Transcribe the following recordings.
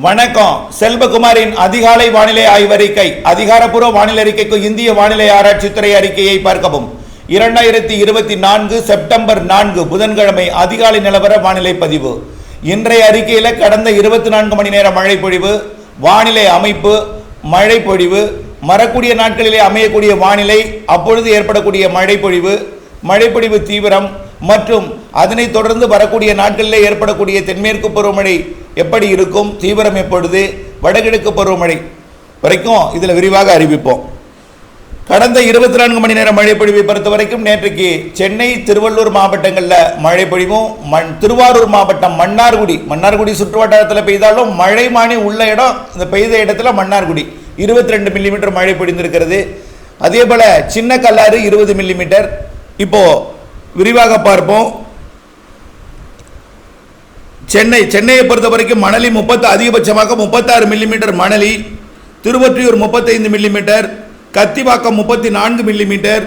வணக்கம். செல்வகுமாரின் அதிகாலை வானிலை ஆய்வறிக்கை அதிகாரப்பூர்வ வானிலை அறிக்கைக்கு இந்திய வானிலை ஆராய்ச்சித்துறை அறிக்கையை பார்க்கவும். இரண்டாயிரத்தி இருபத்தி நான்கு செப்டம்பர் நான்கு புதன்கிழமை அதிகாலை நிலவர வானிலை பதிவு. இன்றைய அறிக்கையில் கடந்த இருபத்தி நான்கு மணி நேர மழை பொழிவு வானிலை அமைப்பு மழை பொழிவு மறக்கூடிய நாட்களிலே அமையக்கூடிய வானிலை அப்பொழுது ஏற்படக்கூடிய மழை பொழிவு மழைப்பொழிவு தீவிரம் மற்றும் அதனைத் தொடர்ந்து வரக்கூடிய நாட்களிலே ஏற்படக்கூடிய தென்மேற்கு பருவமழை எப்படி இருக்கும் தீவிரம் எப்பொழுது வடகிழக்கு பருவமழை வரைக்கும் இதில் விரிவாக அறிவிப்போம். கடந்த இருபத்தி நான்கு மணி நேர மழைப்பொழிவை பொறுத்த வரைக்கும் நேற்றுக்கு சென்னை திருவள்ளூர் மாவட்டங்களில் மழை பொழிவும் மண் திருவாரூர் மாவட்டம் மன்னார்குடி மன்னார்குடி சுற்றுவட்டாரத்தில் பெய்தாலும் மழை மானி உள்ள இடம் இந்த பெய்த இடத்துல மன்னார்குடி. இருபத்தி ரெண்டு மில்லிமீட்டர் மழை பொழிந்திருக்கிறது. அதே போல் சின்ன கல்லாறு இருபது மில்லிமீட்டர் இப்போது விரிவாக பார்ப்போம். சென்னை சென்னையை பொறுத்த வரைக்கும் மணலி முப்பத்து அதிகபட்சமாக முப்பத்தாறு மில்லிமீட்டர் மணலி திருவொற்றியூர் முப்பத்தைந்து மில்லிமீட்டர் கத்திவாக்கம் முப்பத்தி நான்கு மில்லிமீட்டர்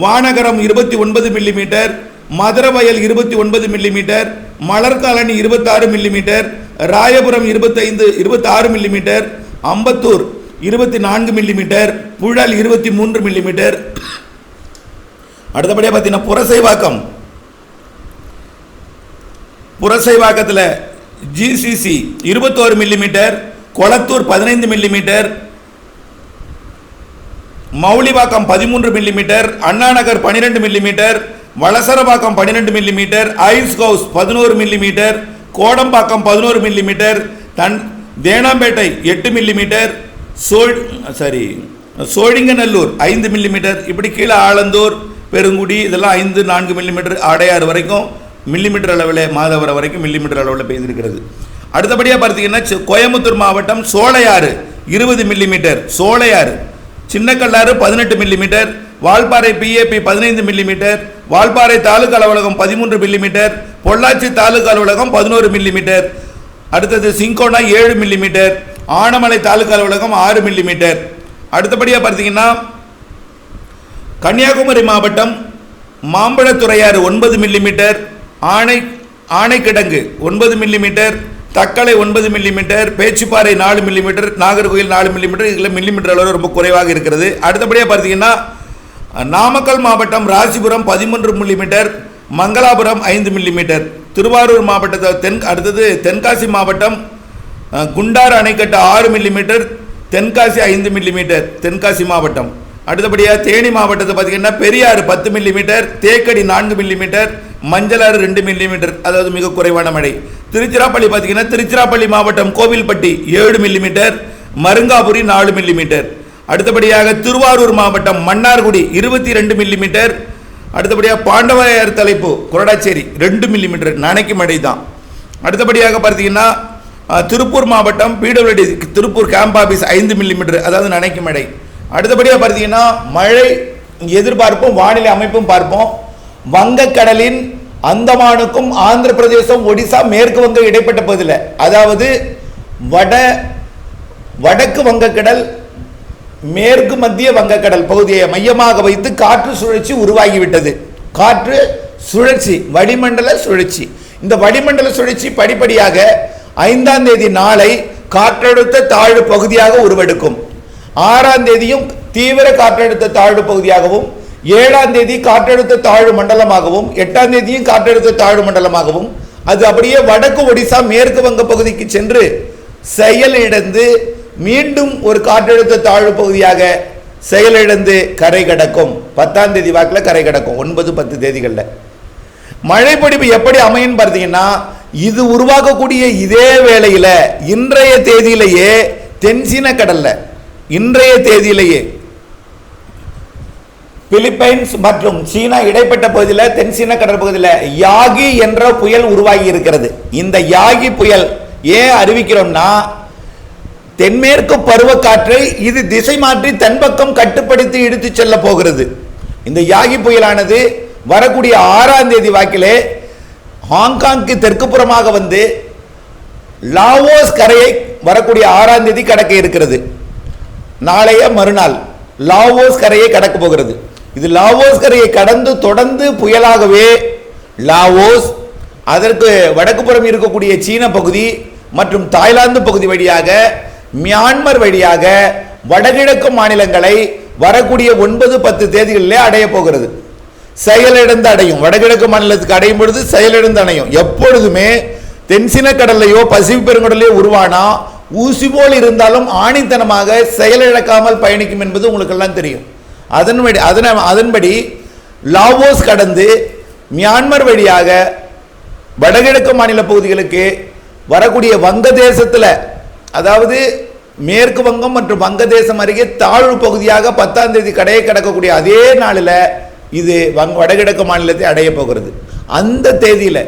வானகரம் இருபத்தி ஒன்பது மில்லிமீட்டர் மதுரவயல் இருபத்தி ஒன்பது மில்லிமீட்டர் மலர்காலனி இருபத்தாறு மில்லிமீட்டர் ராயபுரம் இருபத்தைந்து இருபத்தாறு மில்லிமீட்டர் அம்பத்தூர் இருபத்தி நான்கு மில்லிமீட்டர் புழல் இருபத்தி மூன்று மில்லிமீட்டர் அடுத்தபடியாக பார்த்தீங்கன்னா புரசைவாக்கம் புரசைவாக்கத்தில் ஜிசிசி இருபத்தோரு மில்லிமீட்டர் கொளத்தூர் பதினைந்து மில்லிமீட்டர் மௌலிவாக்கம் பதிமூன்று மில்லிமீட்டர் அண்ணாநகர் பன்னிரெண்டு மில்லிமீட்டர் வளசரவாக்கம் பன்னிரெண்டு மில்லிமீட்டர் ஐஸ் ஹவுஸ் பதினோரு மில்லிமீட்டர் கோடம்பாக்கம் பதினோரு மில்லிமீட்டர் தன் தேனாம்பேட்டை எட்டு மில்லிமீட்டர் சோழ் சாரி சோழிங்கநல்லூர் ஐந்து மில்லிமீட்டர் இப்படி கீழே ஆலந்தூர் பெருங்குடி இதெல்லாம் ஐந்து நான்கு மில்லிமீட்டர் அடையாறு வரைக்கும் மில்லிமீட்டர் அளவில் மாதவரம் வரைக்கும் மில்லிமீட்டர் அளவில் பெய்திருக்கிறது. அடுத்தபடியாக பார்த்தீங்கன்னா கோயம்புத்தூர் மாவட்டம் சோழையாறு இருபது மில்லிமீட்டர் சோலையாறு. சின்னக்கல்லாறு பதினெட்டு மில்லிமீட்டர் வால்பாறை பிஏபி பதினைந்து மில்லிமீட்டர் வால்பாறை தாலுக்கா அலுவலகம் பதிமூன்று மில்லிமீட்டர் பொள்ளாச்சி தாலுக்கா அலுவலகம் பதினோரு மில்லிமீட்டர் அடுத்தது சிங்கோனா ஏழு மில்லிமீட்டர் ஆனமலை தாலுக்கா அலுவலகம் ஆறு மில்லிமீட்டர் அடுத்தபடியாக பார்த்தீங்கன்னா கன்னியாகுமரி மாவட்டம் மாம்பழத்துறையாறு ஒன்பது மில்லிமீட்டர் ஆணை ஆணைக்கிடங்கு ஒன்பது மில்லிமீட்டர் தக்கலை ஒன்பது மில்லிமீட்டர் பேச்சுப்பாறை நாலு மில்லிமீட்டர் நாகர்கோயில் நாலு மில்லிமீட்டர் இதில் மில்லிமீட்டர் அளவு ரொம்ப குறைவாக இருக்கிறது. அடுத்தபடியாக பார்த்தீங்கன்னா நாமக்கல் மாவட்டம் ராசிபுரம் பதிமூன்று மில்லிமீட்டர் மங்களாபுரம் ஐந்து மில்லிமீட்டர் திருவாரூர் மாவட்டத்தை தென் அடுத்தது தென்காசி மாவட்டம் குண்டார் அணைக்கட்டு ஆறு மில்லிமீட்டர் தென்காசி ஐந்து மில்லிமீட்டர் தென்காசி மாவட்டம். அடுத்தபடியாக தேனி மாவட்டத்தை பார்த்தீங்கன்னா பெரியாறு பத்து மில்லிமீட்டர் தேக்கடி நான்கு மில்லிமீட்டர் மஞ்சளாறு ரெண்டு மில்லிமீட்டர் அதாவது மிக குறைவான மழை. திருச்சிராப்பள்ளி பார்த்தீங்கன்னா திருச்சிராப்பள்ளி மாவட்டம் கோவில்பட்டி ஏழு மில்லிமீட்டர் மருங்காபுரி நாலு மில்லிமீட்டர் அடுத்தபடியாக திருவாரூர் மாவட்டம் மன்னார்குடி இருபத்தி ரெண்டு மில்லிமீட்டர் அடுத்தபடியாக பாண்டவாயர் தலைப்பு கொரடாச்சேரி ரெண்டு மில்லிமீட்டர் நனைக்கு மழை தான் அடுத்தபடியாக பார்த்தீங்கன்னா திருப்பூர் மாவட்டம் பிடபிள்யூடி திருப்பூர் கேம்ப் ஆஃபீஸ் ஐந்து மில்லிமீட்டர் அதாவது நனைக்கு மழை. அடுத்தபடியாக பார்த்தீங்கன்னா மழை எதிர்பார்ப்பும் வானிலை அமைப்பும் பார்ப்போம். வங்கக்கடலின் அந்தமானுக்கும் ஆந்திர பிரதேசம் ஒடிசா மேற்கு வங்க இடைப்பட்ட பகுதியில் அதாவது வட வடக்கு வங்கக்கடல் மேற்கு மத்திய வங்கக்கடல் பகுதியை மையமாக வைத்து காற்று சுழற்சி உருவாகிவிட்டது. காற்று சுழற்சி வடிமண்டல சுழற்சி. இந்த வடிமண்டல சுழற்சி படிப்படியாக ஐந்தாம் தேதி நாளை காற்றழுத்த தாழ்வு பகுதியாக உருவெடுக்கும். ஆறாம் தேதியும் தீவிர காற்றழுத்த தாழ்வு பகுதியாகவும் ஏழாம் தேதி காற்றழுத்த தாழ்வு மண்டலமாகவும் எட்டாம் தேதியும் காற்றழுத்த தாழ்வு மண்டலமாகவும் அது அப்படியே வடக்கு ஒடிசா மேற்கு வங்க பகுதிக்கு சென்று செயலிழந்து மீண்டும் ஒரு காற்றழுத்த தாழ்வு பகுதியாக செயலிழந்து கரை கடக்கும். பத்தாம் தேதி வாக்கில் கரை கடக்கும். ஒன்பது பத்து தேதிகளில். மழைப்பொடிப்பு எப்படி அமையும் பார்த்தீங்கன்னா இது உருவாக்கக்கூடிய இதே வேளையில் இன்றைய தேதியிலேயே தென்சீன கடலில் இன்றைய தேதியிலேயே பிலிப்பைன்ஸ் மற்றும் சீனா இடைப்பட்ட பகுதியில் தென் சீன கடற்பகுதியில் யாகி என்ற புயல் உருவாகி இருக்கிறது. இந்த யாகி புயல் ஏன் அறிவிக்கிறோம்னா தென்மேற்கு பருவக்காற்றை இது திசை மாற்றி தென்பக்கம் கட்டுப்படுத்தி இழுத்துச் செல்ல போகிறது. இந்த யாகி புயலானது வரக்கூடிய ஆறாம் தேதி வாக்கிலே ஹாங்காங்க்கு தெற்கு புறமாக வந்து லாவோஸ் கரையை வரக்கூடிய ஆறாம் தேதி கடக்க இருக்கிறது. நாளைய மறுநாள் லாவோஸ் கரையை கடக்க போகிறது. இது லாவோஸ் கரையை கடந்து தொடர்ந்து புயலாகவே லாவோஸ் அதற்கு வடக்கு புறம் இருக்கக்கூடிய சீன பகுதி மற்றும் தாய்லாந்து பகுதி வழியாக மியான்மர் வழியாக வடகிழக்கு மாநிலங்களை வரக்கூடிய ஒன்பது பத்து தேதிகளிலே அடைய போகிறது. செயலிழந்து அடையும். வடகிழக்கு மாநிலத்துக்கு அடையும் பொழுது செயலிழந்து அடையும் எப்பொழுதுமே தென்சின கடல்லையோ பசிபிக் பெருங்கடலையோ உருவானா ஊசி போல் இருந்தாலும் ஆணித்தனமாக செயலிழக்காமல் பயணிக்கும் என்பது உங்களுக்கெல்லாம் தெரியும். அதன்படி அதன அதன்படி லாவோஸ் கடந்து மியான்மர் வழியாக வடகிழக்கு மாநில பகுதிகளுக்கு வரக்கூடிய வங்கதேசத்தில் அதாவது மேற்கு வங்கம் மற்றும் வங்கதேசம் அருகே தாழ்வு பகுதியாக பத்தாம் தேதி கடையை கடக்கக்கூடிய அதே நாளில் இது வங் வடகிழக்கு மாநிலத்தை அடைய போகிறது. அந்த தேதியில்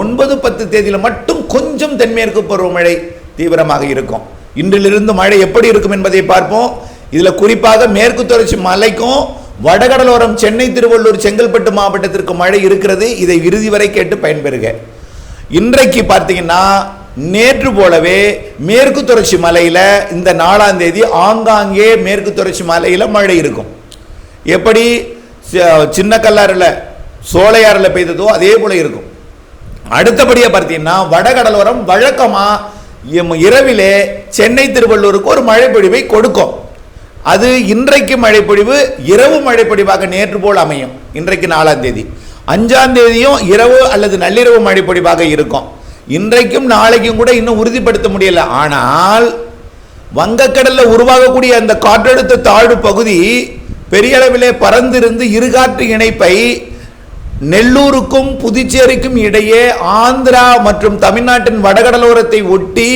ஒன்பது பத்து தேதியில் மட்டும் கொஞ்சம் தென்மேற்கு பருவமழை தீவிரமாக இருக்கும். இன்றிலிருந்து மழை எப்படி இருக்கும் என்பதை பார்ப்போம். இதில் குறிப்பாக மேற்கு தொடர்ச்சி மலைக்கும் வடகடலோரம் சென்னை திருவள்ளூர் செங்கல்பட்டு மாவட்டத்திற்கு மழை இருக்கிறது. இதை இறுதி வரை கேட்டு பயன்பெறுக. இன்றைக்கு பார்த்தீங்கன்னா நேற்று போலவே மேற்கு தொடர்ச்சி மலையில் இந்த நாலாம் தேதி ஆங்காங்கே மேற்கு தொடர்ச்சி மலையில் மழை இருக்கும். எப்படி? சின்ன கல்லாறில் சோலையாறில் பெய்ததோ அதே போல இருக்கும். அடுத்தபடியாக பார்த்தீங்கன்னா வடகடலோரம் வழக்கமாக இரவிலே சென்னை திருவள்ளூருக்கு ஒரு மழைப்பொழிவை கொடுக்கும். அது இன்றைக்கு மழைப்பொழிவு இரவு மழைப்பொழிவாக நேற்று போல் அமையும். இன்றைக்கு நாலாம் தேதி. அஞ்சாம் தேதியும் இரவு அல்லது நள்ளிரவு மழைப்பொழிவாக இருக்கும். இன்றைக்கும் நாளைக்கும் கூட இன்னும் உறுதிப்படுத்த முடியல. ஆனால் வங்கக்கடலில் உருவாகக்கூடிய அந்த காற்றழுத்த தாழ்வு பகுதி பெரிய அளவிலே பறந்திருந்து இருகாற்று இணைப்பை நெல்லூருக்கும் புதுச்சேரிக்கும் இடையே ஆந்திரா மற்றும் தமிழ்நாட்டின் வடகடலோரத்தை ஒட்டி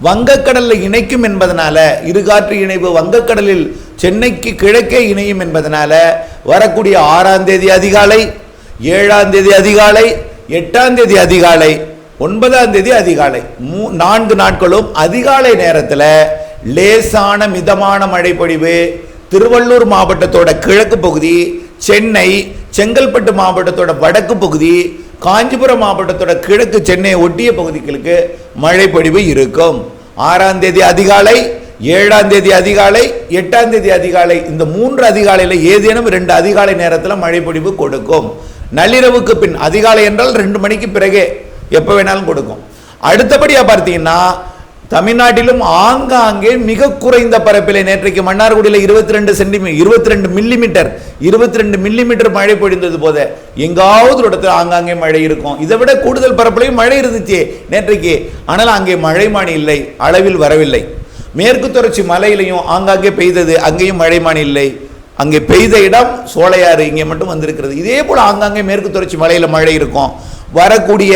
வங்கக்கடலில் இணைக்கும் என்பதனால இருகாற்று இணைவு வங்கக்கடலில் சென்னைக்கு கிழக்கே இணையும் என்பதனால வரக்கூடிய ஆறாம் தேதி அதிகாலை ஏழாம் தேதி அதிகாலை எட்டாம் தேதி அதிகாலை ஒன்பதாம் தேதி அதிகாலை மூ நான்கு நாட்களும் அதிகாலை நேரத்தில் லேசான மிதமான மழை பொழிவு திருவள்ளூர் மாவட்டத்தோட கிழக்கு பகுதி சென்னை செங்கல்பட்டு மாவட்டத்தோட வடக்கு பகுதி காஞ்சிபுரம் மாவட்டத்தோட கிழக்கு சென்னையை ஒட்டிய பகுதிகளுக்கு மழை பொழிவு இருக்கும். ஆறாம் தேதி அதிகாலை ஏழாம் தேதி அதிகாலை எட்டாம் தேதி அதிகாலை இந்த மூன்று அதிகாலையில் ஏதேனும் ரெண்டு அதிகாலை நேரத்தில் மழை பொழிவு கொடுக்கும். நள்ளிரவுக்கு பின் அதிகாலை என்றால் ரெண்டு மணிக்கு பிறகே எப்போ வேணாலும் கொடுக்கும். அடுத்தபடியாக பார்த்தீங்கன்னா தமிழ்நாட்டிலும் ஆங்காங்கே மிக குறைந்த பரப்பிலே நேற்றைக்கு மன்னார்குடியில் இருபத்தி ரெண்டு சென்டிமீ இருபத்தி ரெண்டு மில்லிமீட்டர் இருபத்தி ரெண்டு மில்லிமீட்டர் மழை பொழிந்தது போத எங்காவது ஒரு இடத்துல ஆங்காங்கே மழை இருக்கும். இதை விட கூடுதல் பரப்பிலையும் மழை இருந்துச்சு நேற்றைக்கு. ஆனால் அங்கே மழைமானி இல்லை அளவில் வரவில்லை. மேற்கு தொடர்ச்சி மலையிலையும் ஆங்காங்கே பெய்தது அங்கேயும் மழைமானி இல்லை. அங்கே பெய்த இடம் சோலையாறு இங்கே மட்டும் வந்திருக்கிறது. இதே போல் ஆங்காங்கே மேற்கு தொடர்ச்சி மலையில் மழை இருக்கும். வரக்கூடிய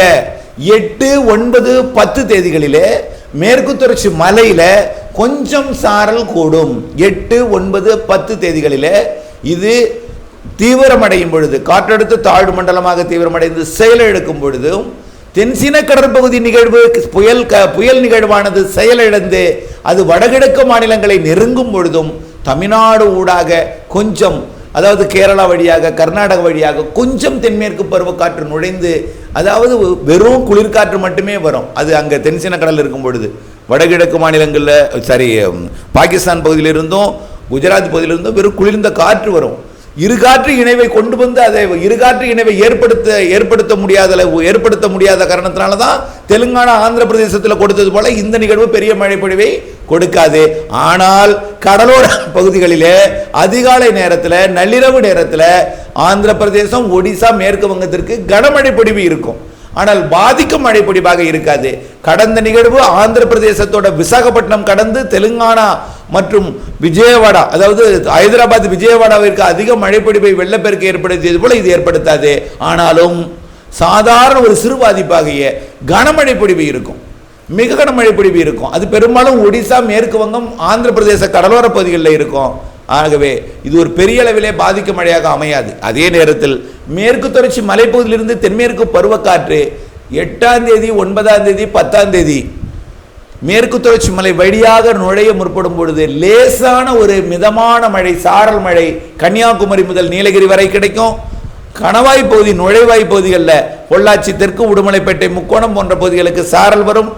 எட்டு ஒன்பது பத்து தேதிகளிலே மேற்கு தொடர்ச்சி மலையில கொஞ்சம் சாரல் கூடும். எட்டு ஒன்பது பத்து தேதிகளில் இது தீவிரமடையும் பொழுது காற்றழுத்த தாழ்வு மண்டலமாக தீவிரமடைந்து செயலிழக்கும் பொழுதும் தென்சீன கடற்பகுதி நிகழ்வு புயல் க புயல் நிகழ்வானது செயலிழந்து அது வடகிழக்கு மாநிலங்களை நெருங்கும் பொழுதும் தமிழ்நாடு ஊடாக கொஞ்சம் அதாவது கேரளா வழியாக கர்நாடக வழியாக கொஞ்சம் தென்மேற்கு பருவக்காற்று நுழைந்து அதாவது வெறும் குளிர்காற்று மட்டுமே வரும். அது அங்கே தென்சீன கடல் இருக்கும் பொழுது. வடகிழக்கு மாநிலங்களில் சாரி பாகிஸ்தான் பகுதியிலிருந்தும் குஜராத் பகுதியிலிருந்தும் வெறும் குளிர்ந்த காற்று வரும். இருகாற்று இணைவை கொண்டு வந்து அதை இருகாற்று இணைவை ஏற்படுத்த ஏற்படுத்த முடியாத ஏற்படுத்த முடியாத காரணத்தினால தான் தெலுங்கானா ஆந்திர பிரதேசத்தில் கொடுத்தது போல இந்த நிகழ்வு பெரிய மழை பொழிவை கொடுக்காது. ஆனால் கடலோர பகுதிகளிலே அதிகாலை நேரத்தில் நள்ளிரவு நேரத்தில் ஆந்திர பிரதேசம் ஒடிசா மேற்கு வங்கத்திற்கு கனமழை பொழிவு இருக்கும். ஆனால் பாதிக்கும் மழை பொடிவாக இருக்காது. கடந்த நிகழ்வு ஆந்திர பிரதேசத்தோட விசாகப்பட்டினம் கடந்து தெலுங்கானா மற்றும் விஜயவாடா அதாவது ஹைதராபாத் விஜயவாடாவிற்கு அதிக மழைப்பொடிவை வெள்ளப்பெருக்கு ஏற்படுத்தியது போல இது ஏற்படுத்தாது. ஆனாலும் சாதாரண ஒரு சிறு பாதிப்பாகிய கனமழை பொடிவு இருக்கும். மிக கனமழை பொடிவு இருக்கும். அது பெரும்பாலும் ஒடிசா மேற்கு வங்கம் ஆந்திர பிரதேச கடலோர பகுதிகளில் இருக்கும். ஆகவே இது ஒரு பெரிய அளவிலே பாதிக்கும் மழையாக அமையாது. அதே நேரத்தில் மேற்கு தொடர்ச்சி மலைப்பகுதியிலிருந்து தென்மேற்கு பருவக்காற்று எட்டாம் தேதி ஒன்பதாம் தேதி பத்தாம் தேதி மேற்கு தொடர்ச்சி மலை வழியாக நுழைய முற்படும் பொழுது லேசான ஒரு மிதமான மழை சாரல் மழை கன்னியாகுமரி முதல் நீலகிரி வரை கிடைக்கும். கணவாய் பகுதி நுழைவாய் பகுதிகளில் பொள்ளாச்சி தெற்கு உடுமலைப்பேட்டை முக்கோணம் போன்ற பகுதிகளுக்கு சாரல் வரும்.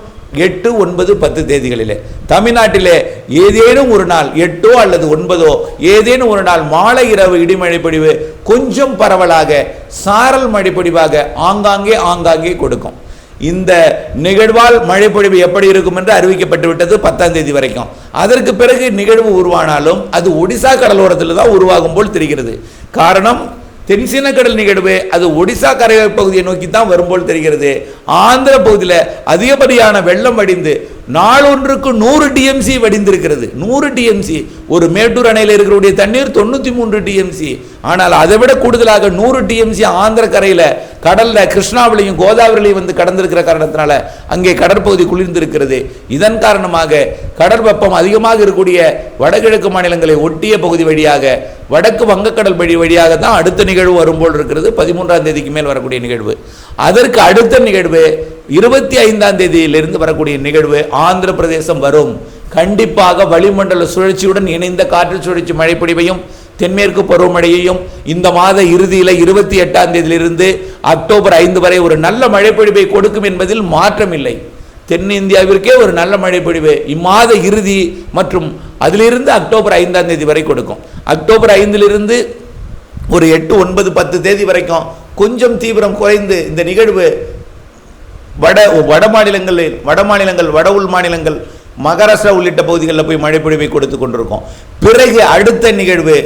எட்டு ஒன்பது பத்து தேதிகளிலே. தமிழ்நாட்டிலே ஏதேனும் ஒரு நாள் எட்டோ அல்லது ஒன்பதோ ஏதேனும் ஒரு நாள் மாலை இரவு இடிமழை பொழிவு கொஞ்சம் பரவலாக சாரல் மழைப்பொழிவாக ஆங்காங்கே ஆங்காங்கே கொடுக்கும். இந்த நிகழ்வால் மழைப்பொழிவு எப்படி இருக்கும் என்று அறிவிக்கப்பட்டு விட்டது பத்தாம் தேதி வரைக்கும். அதற்கு பிறகு நிகழ்வு உருவானாலும் அது ஒடிசா கடலோரத்தில் தான் உருவாகும் போல் தெரிகிறது. காரணம் தென்சீன கடல் நிகழ்வு அது ஒடிசா கரையோர பகுதியை நோக்கி தான் வரும்போல் தெரிகிறது. ஆந்திர பகுதியில் அதிகப்படியான வெள்ளம் வடிந்து நாளொன்றுக்கு நூறு டிஎம்சி வடிந்திருக்கிறது. நூறு டிஎம்சி ஒரு மேட்டூர் அணையில் இருக்கிறவுடைய தண்ணீர் தொண்ணூற்றி மூன்று டிஎம்சி ஆனால் அதை விட கூடுதலாக நூறு டிஎம்சி ஆந்திர கரையில் கடலில் கிருஷ்ணாவிலையும் கோதாவரிலையும் வந்து கடந்திருக்கிற காரணத்தினால அங்கே கடற்பகுதி குளிர்ந்திருக்கிறது. இதன் காரணமாக கடற்பப்பம் வெப்பம் அதிகமாக இருக்கக்கூடிய வடகிழக்கு மாநிலங்களை ஒட்டிய பகுதி வழியாக வடக்கு வங்கக்கடல் வழி வழியாக தான் அடுத்த நிகழ்வு வரும்போல் இருக்கிறது. பதிமூன்றாம் தேதிக்கு மேல் வரக்கூடிய நிகழ்வு. அதற்கு அடுத்த நிகழ்வு இருபத்தி ஐந்தாம் தேதியிலிருந்து வரக்கூடிய நிகழ்வு ஆந்திர பிரதேசம் வரும். கண்டிப்பாக வளிமண்டல சுழற்சியுடன் இணைந்த காற்று சுழற்சி மழைப்பொழிவையும் தென்மேற்கு பருவமழையையும் இந்த மாத இறுதியில் இருபத்தி எட்டாம் தேதியிலிருந்து அக்டோபர் ஐந்து வரை ஒரு நல்ல மழைப்பொழிவை கொடுக்கும் என்பதில் மாற்றம் இல்லை தென்னிந்தியாவிற்கே ஒரு நல்ல மழைப்பொழிவு இம்மாத இறுதி மற்றும் அதிலிருந்து அக்டோபர் ஐந்தாம் தேதி வரை கொடுக்கும். அக்டோபர் ஐந்திலிருந்து ஒரு எட்டு ஒன்பது பத்து தேதி வரைக்கும் கொஞ்சம் தீவிரம் குறைந்து இந்த நிகழ்வு வட வட மாநிலங்களில் வட மாநிலங்கள் வட உள் மாநிலங்கள் மகாராஷ்டிரா உள்ளிட்ட பகுதிகளில் போய் மழைப்பொழிவை கொடுத்து கொண்டிருக்கோம். பிறகு அடுத்த நிகழ்வு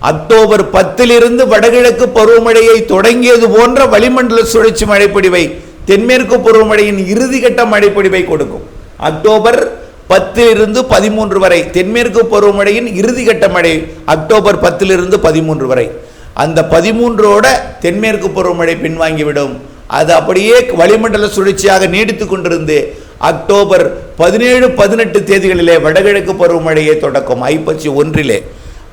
அக்டோபர் பத்திலிருந்து வடகிழக்கு பருவமழையை தொடங்கியது போன்ற வளிமண்டல சுழற்சி மழைப்பொழிவை தென்மேற்கு பருவமழையின் இறுதிக்கட்ட மழைப்பொழிவை கொடுக்கும். அக்டோபர் பத்திலிருந்து பதிமூன்று வரை தென்மேற்கு பருவமழையின் இறுதிக்கட்ட மழை அக்டோபர் பத்திலிருந்து பதிமூன்று வரை. அந்த பதிமூன்றோட தென்மேற்கு பருவமழை பின்வாங்கிவிடும். அது அப்படியே வளிமண்டல சுழற்சியாக நீடித்து கொண்டிருந்து அக்டோபர் பதினேழு பதினெட்டு தேதிகளிலே வடகிழக்கு பருவமழையை தொடக்கும். ஐப்பசி ஒன்றிலே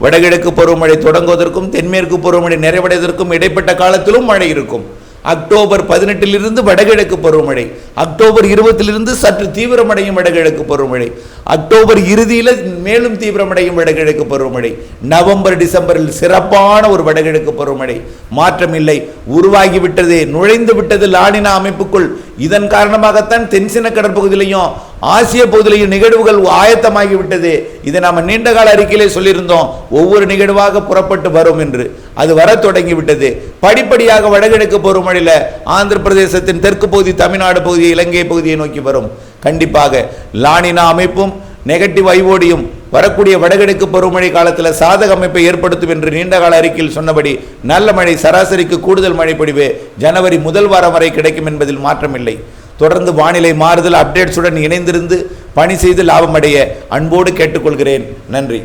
வடகிழக்கு பருவமழை தொடங்குவதற்கும் தென்மேற்கு பருவமழை நிறைவடைவதற்கும் இடைப்பட்ட காலத்திலும் மழை இருக்கும். அக்டோபர் பதினெட்டிலிருந்து வடகிழக்கு பருவமழை. அக்டோபர் இருபத்திலிருந்து சற்று தீவிரமடையும் வடகிழக்கு பருவமழை. அக்டோபர் இறுதியில் மேலும் தீவிரமடையும் வடகிழக்கு பருவமழை. நவம்பர் டிசம்பரில் சிறப்பான ஒரு வடகிழக்கு பருவமழை. மாற்றமில்லை. உருவாகிவிட்டது நுழைந்து விட்டது லானினா அமைப்புக்குள். இதன் காரணமாகத்தான் தென்சின கடற்பகுதியிலையும் ஆசிய பகுதியில் நிகழ்வுகள் ஆயத்தமாகிவிட்டது இதை நாம் நீண்ட கால அறிக்கையிலே சொல்லியிருந்தோம். ஒவ்வொரு நிகழ்வாக புறப்பட்டு வரும் என்று. அது வர தொடங்கிவிட்டது படிப்படியாக வடகிழக்கு பருவமழையில் ஆந்திர பிரதேசத்தின் தெற்கு பகுதி தமிழ்நாடு பகுதி இலங்கை பகுதியை நோக்கி வரும். கண்டிப்பாக லானினா அமைப்பும் நெகட்டிவ் ஐவோடியும் வரக்கூடிய வடகிழக்கு பருவமழை காலத்தில் சாதக அமைப்பை ஏற்படுத்தும் என்று நீண்டகால அறிக்கையில் சொன்னபடி நல்ல மழை சராசரிக்கு கூடுதல் மழை பொழிவு ஜனவரி முதல் வாரம் வரை கிடைக்கும் என்பதில் மாற்றமில்லை. தொடர்ந்து வானிலை மாறுதல் அப்டேட்ஸுடன் இணைந்திருந்து பணி செய்து லாபமடைய அன்போடு கேட்டுக்கொள்கிறேன். நன்றி.